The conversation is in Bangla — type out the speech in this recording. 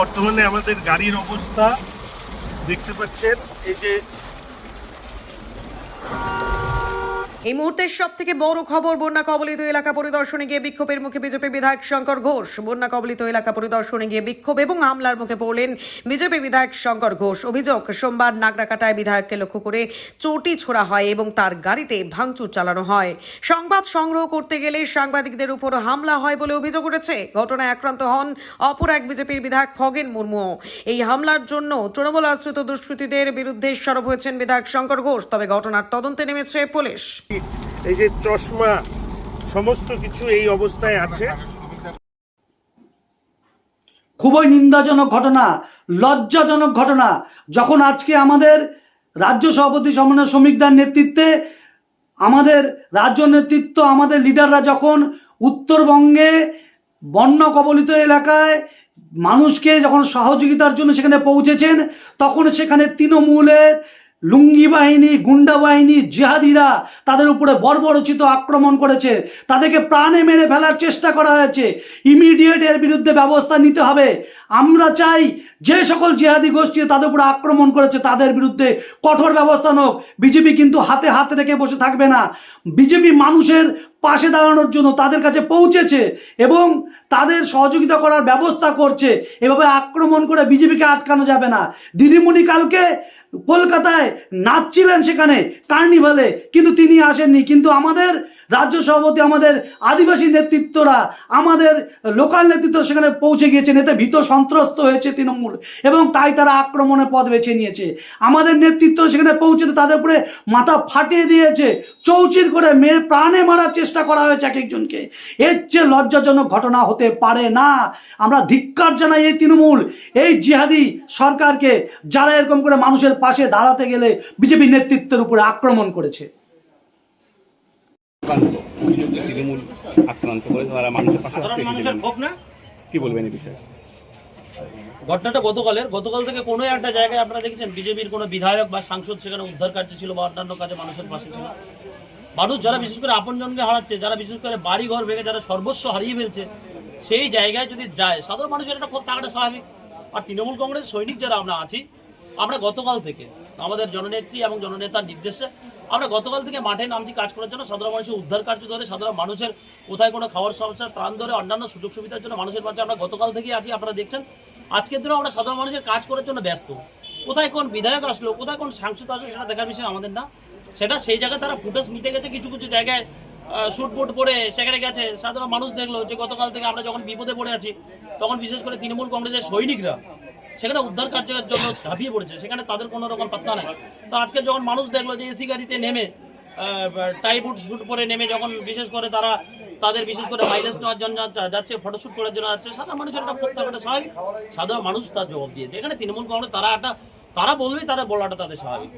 বর্তমানে আমাদের গাড়ির অবস্থা দেখতে পাচ্ছেন এই যে এই মুহূর্তের সব থেকে বড় খবর বন্যা কবলিত এলাকা পরিদর্শনে গিয়ে বিক্ষোভের মুখে বিজেপি বিধায়ক শঙ্কর ঘোষ। বন্যা কবলিত এলাকা পরিদর্শনে গিয়ে বিক্ষোভ এবং হামলার মুখে পড়লেন বিজেপি বিধায়ক শঙ্কর ঘোষ। অভিযোগ, সোমবার নাগরাকাটায় বিধায়ককে লক্ষ্য করে চটি ছোড়া হয় এবং তার গাড়িতে ভাঙচুর চালানো হয়। সংবাদ সংগ্রহ করতে গেলে সাংবাদিকদের উপর হামলা হয় বলে অভিযোগ উঠেছে। ঘটনায় আক্রান্ত হন অপর এক বিজেপির বিধায়ক খগেন মুর্মু। এই হামলার জন্য তৃণমূল আশ্রিত দুষ্কৃতীদের বিরুদ্ধে সরব হয়েছেন বিধায়ক শঙ্কর ঘোষ, তবে ঘটনার তদন্তে নেমেছে পুলিশ। এই যে চশমা, সমস্ত কিছু এই অবস্থায় আছে। খুবই নিন্দাজনক ঘটনা, লজ্জাজনক ঘটনা, যখন আজকে আমাদের রাজ্য সভাপতি সমন্বয় শ্রমিকদের নেতৃত্বে আমাদের রাজ্য নেতৃত্ব, আমাদের লিডাররা যখন উত্তরবঙ্গে বন্য কবলিত এলাকায় মানুষকে যখন সহযোগিতার জন্য সেখানে পৌঁছেছেন, তখন সেখানে তৃণমূলের লুঙ্গি বাহিনী, গুন্ডা বাহিনী, জিহাদিরা তাদের উপরে বর্বরচিত আক্রমণ করেছে। তাদেরকে প্রাণে মেরে ফেলার চেষ্টা করা হয়েছে। ইমিডিয়েট এর বিরুদ্ধে ব্যবস্থা নিতে হবে। আমরা চাই যে সকল জিহাদি গোষ্ঠী তাদের উপরে আক্রমণ করেছে, তাদের বিরুদ্ধে কঠোর ব্যবস্থা হোক। বিজেপি কিন্তু হাতে হাত রেখে বসে থাকবে না। বিজেপি মানুষের পাশে দাঁড়ানোর জন্য তাদের কাছে পৌঁছেছে এবং তাদের সহযোগিতা করার ব্যবস্থা করছে। এভাবে আক্রমণ করে বিজেপিকে আটকানো যাবে না। দিদিমণি কালকে কলকাতায় নাচছিলেন সেখানে কার্নিভালে। কিন্তু তিনি আসেননি। কিন্তু আমাদের রাজ্য সভাপতি আমাদের আদিবাসী নেতৃত্বরা, আমাদের লোকাল নেতৃত্ব সেখানে পৌঁছে গিয়েছেন। এতে ভীত সন্ত্রস্ত হয়েছে তৃণমূল এবং তাই তারা আক্রমণের পথ বেছে নিয়েছে। আমাদের নেতৃত্ব সেখানে পৌঁছেতে তাদের উপরে মাথা ফাটিয়ে দিয়েছে। চৌচির করে মেরে প্রাণে মারার চেষ্টা করা হয়েছে এক একজনকে। এর চেয়ে লজ্জাজনক ঘটনা হতে পারে না। আমরা ধিক্কার জানাই এই তৃণমূল, এই জিহাদি সরকারকে যারা এরকম করে মানুষের পাশে দাঁড়াতে গেলে বিজেপি নেতৃত্বের উপরে আক্রমণ করেছে। আক্রান্ত তৃণমূল আক্রান্ত করে তারা মানুষের পাশে। কি বলবেন এই বিষয়ে? ঘটনাটা গতকালের গতকাল থেকে কোনো একটা জায়গায় আপনারা দেখেছেন বিজেপির কোনো বিধায়ক বা সাংসদ সেখানে উদ্ধার কার্য ছিল বা অন্যান্য কাজে মানুষের পাশে ছিল। মানুষ যারা বিশেষ করে আপনজনকে হারাচ্ছে যারা বিশেষ করে বাড়ি ঘর ভেঙে যারা সর্বস্ব হারিয়ে ফেলছে সেই জায়গায় যদি যায় সাধারণ মানুষের একটা ক্ষোভ থাকাটা স্বাভাবিক। আর তৃণমূল কংগ্রেস সৈনিক যারা আমরা আছি আমরা গতকাল থেকে আমাদের জননেত্রী এবং জননেতার নির্দেশে আমরা গতকাল থেকে মাঠে নামছি কাজ করার জন্য। সাধারণ মানুষের উদ্ধার কার্য ধরে সাধারণ মানুষের কোথায় কোনো খাবার সমস্যা, ত্রাণ ধরে অন্যান্য সুযোগ সুবিধার জন্য মানুষের মাঝে আমরা গতকাল থেকে আছি, আপনারা দেখছেন। আজকের দিনেও আমরা সাধারণ মানুষের কাজ করার জন্য ব্যস্ত। কোথায় কোন বিধায়ক আসলো, কোথায় কোন সাংসদ আসলো সেটা দেখার বিষয় আমাদের না। সেটা সেই জায়গায় তারা ফুটেজ নিতে গেছে, কিছু কিছু জায়গায় শুট বুট পরে সেখানে গেছে। সাধারণ মানুষ দেখল যে গতকাল থেকে আমরা যখন বিপদে পড়ে আছি, তখন বিশেষ করে তৃণমূল কংগ্রেসের সৈনিকরা সেখানে উদ্ধার কার্যের জন্য ঝাঁপিয়ে পড়েছে, সেখানে তাদের কোনো রকম পাত্তা নাই। তো আজকে যখন মানুষ দেখল যে এসি গাড়িতে নেমে টাই বুট শুট পরে নেমে যখন বিশেষ করে তারা তাদের বিশেষ করে মাইলেজ নেওয়ার জন্য যাচ্ছে ফটোশ্যুট করার জন্য যাচ্ছে, সাধারণ মানুষের একটা ক্ষোভ একটা স্বাভাবিক। সাধারণ মানুষ তার জবাব দিয়েছে। এখানে তৃণমূল কংগ্রেস, তারা একটা তারা বলবে, তারা বলাটা তাদের স্বাভাবিক।